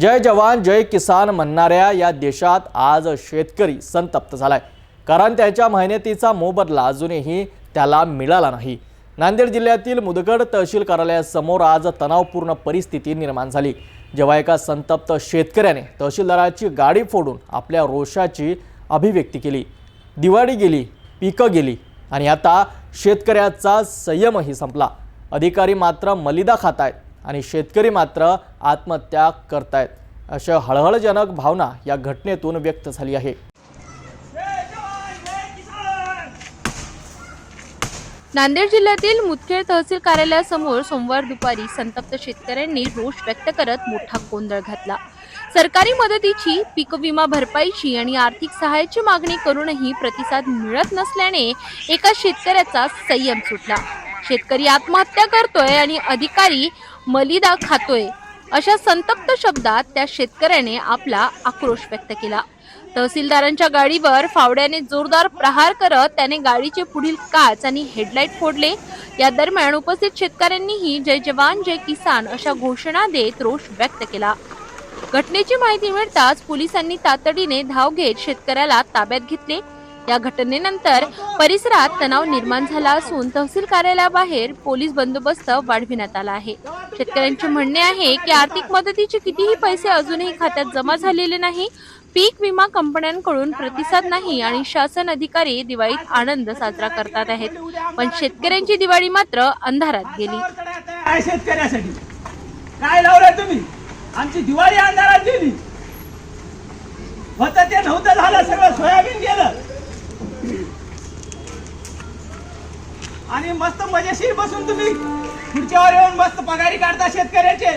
जय जवान जय किसान म्हणणाऱ्या या देशात आज शेतकरी संतप्त झालाय. कारण त्याच्या मेहनतीचा मोबदला अजूनही त्याला मिळाला नाही. नांदेड जिल्ह्यातील मुदगड तहसील कार्यालयासमोर आज तणावपूर्ण परिस्थिती निर्माण झाली. जेव्हा एका संतप्त शेतकऱ्याने तहसीलदाराची गाडी फोडून आपल्या रोषाची अभिव्यक्ती केली. दिवाळी गेली पिकं गेली आणि आता शेतकऱ्याचा संयमही संपला. अधिकारी मात्र मलिदा खातायत आणि शेतकरी मात्र आत्महत्या करतायत. अशा हळहळजनक भावना या घटनेतून व्यक्त झाली आहे. नांदेड जिल्ह्यातील मुदखेड तहसील कार्यालयासमोर सोमवार दुपारी संतप्त शेतकऱ्यांनी रोष व्यक्त करत मोठा गोंधळ घातला. सरकारी मदतीची पीक विमा भरपाईची आणि आर्थिक सहाय्याची मागणी करूनही प्रतिसाद मिळत नसल्याने एका शेतकऱ्याचा संयम सुटला. शेतकरी आत्महत्या करतोय आणि अधिकारी मलिदा खातोय अशा संतप्त शब्दात त्या शेतकऱ्याने आपला आक्रोश व्यक्त केला. तहसीलदारांच्या गाडीवर फावड्याने जोरदार प्रहार करत त्याने गाडीचे पुढील काच आणि हेडलाईट फोडले. या दरम्यान उपस्थित शेतकऱ्यांनीही जय जवान जय किसान अशा घोषणा देत रोष व्यक्त केला. घटनेची माहिती मिळताच पोलिसांनी तातडीने धाव घेत शेतकऱ्याला ताब्यात घेतले. या घटनेनंतर परिसरात तणाव निर्माण झाला असून तहसील कार्यालयाबाहेर पोलीस बंदोबस्त वाढविण्यात आला आहे. शेतकऱ्यांचे म्हणणे आहे की आर्थिक मदतीचे कितीही पैसे अजूनही खात्यात जमा झालेले नाही. पीक विमा कंपन्यांकडून प्रतिसाद नाही आणि शासन अधिकारी दिवाळीत आनंद साजरा करतात आहेत. पण शेतकऱ्यांची दिवाळी मात्र अंधारात गेली. शेतकऱ्यासाठी? काय लावलं तुम्ही? आमची दिवाळी अंधारात गेली. होतं ते नव्हतं झालं सगळं सोयाबीन गेलं. आणि मस्त मजेशीर बसून तुम्ही खुर्च्यावर येऊन मस्त पगारी काढता शेतकऱ्याचे.